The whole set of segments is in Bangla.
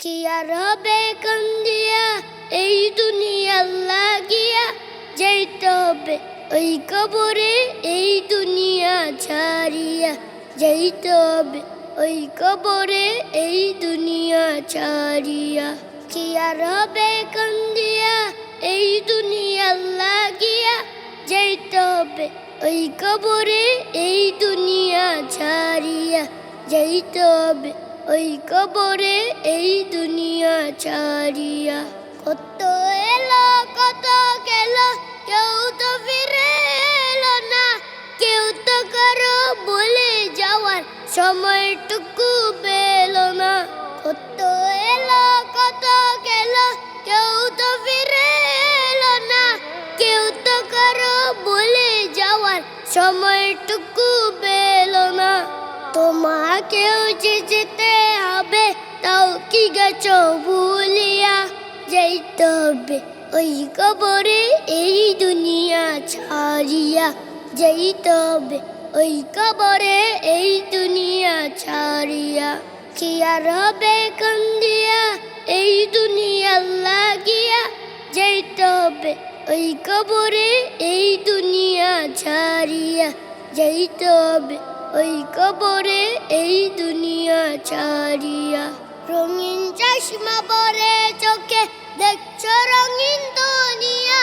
কি আর হবে কান্দিয়া? এই দুনিয়ার লাগিয়া যাইতে হবে। ওই কবরে এই দুনিয়া ছাড়িয়া যাইতে হবে। ওই কবরে এই দুনিয়া ছাড়িয়া। কি আর হবে কান্দিয়া? এই দুনিয়ার লাগিয়া যাইতে হবে। ওই কবরে এই দুনিয়া ছাড়িয়া যাইতে হবে। ওই কবরে এই দুনিয়া ছাড়িয়া কত এলো, কত গেল, কেউ তো ফিরে এলো না। কেউ তো কারও বলে যাওয়ার সময়টুকু পেল না। কত এলো, কত গেল, কেউ তো ফিরে এলো না। কেউ তো কারও বলে যাওয়ার সময়টুকু পেল না। তোমাকেও যে যেতে গেছো ভুলিয়া যাইতে হবে ওই কবরে এই দুনিয়া ছাড়িয়া যাইতে হবে ওই কবরে এই দুনিয়া ছাড়িয়া, কি আর হবে কান্দিয়া এই দুনিয়া লাগিয়া যাইতে হবে ওই কবরে এই দুনিয়া ছাড়িয়া যাইতে হবে ওই কবরে এই দুনিয়া ছাড়িয়া, রঙিন চশমা পরে চোখে দেখছ রঙিন দুনিয়া।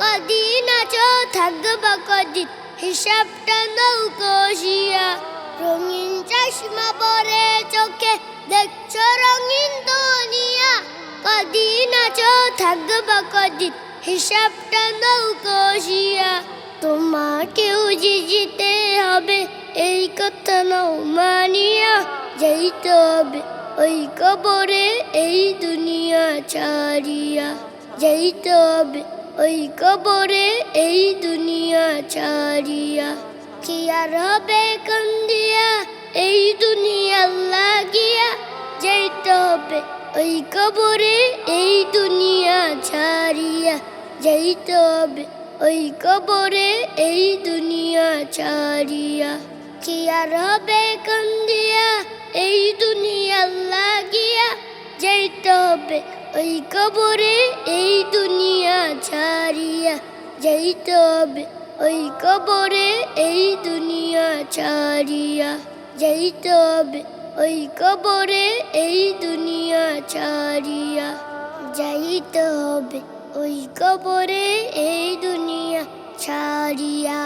কদিন আছো থাকবা কদিন হিসাবটা নৌ কষিয়া রঙিন চশমা পরে চোখে দেখছ রঙিন দুনিয়া। কদিন আছো থাকবা কদিন হিসাবটা নৌ কষিয়া তোমাকেও যেতে হবে, এই কথা নাও মানিয়া। যাইতে হবে ওই কবরে এই দুনিয়া ছাড়িয়া যাইতে হবে ওই কবরে এই দুনিয়া ছাড়িয়া। কি আর হবে কান্দিয়া, এই দুনিয়া লাগিয়া? যাইতে হবে ওই কবরে এই দুনিয়া ছাড়িয়া যাইতে হবে ওই কবরে এই দুনিয়া ছাড়িয়া। কি আর হবে কান্দিয়া এই দুনিয়া লাগিয়া যাইতে হবে ওই কবরে, এই দুনিয়া ছাড়িয়া যাইতে হবে ওই কবরে, এই দুনিয়া ছাড়িয়া যাইতে হবে ওই কবরে, এই দুনিয়া ছাড়িয়া যাইতে হবে ওই কবরে, এই দুনিয়া ছাড়িয়া।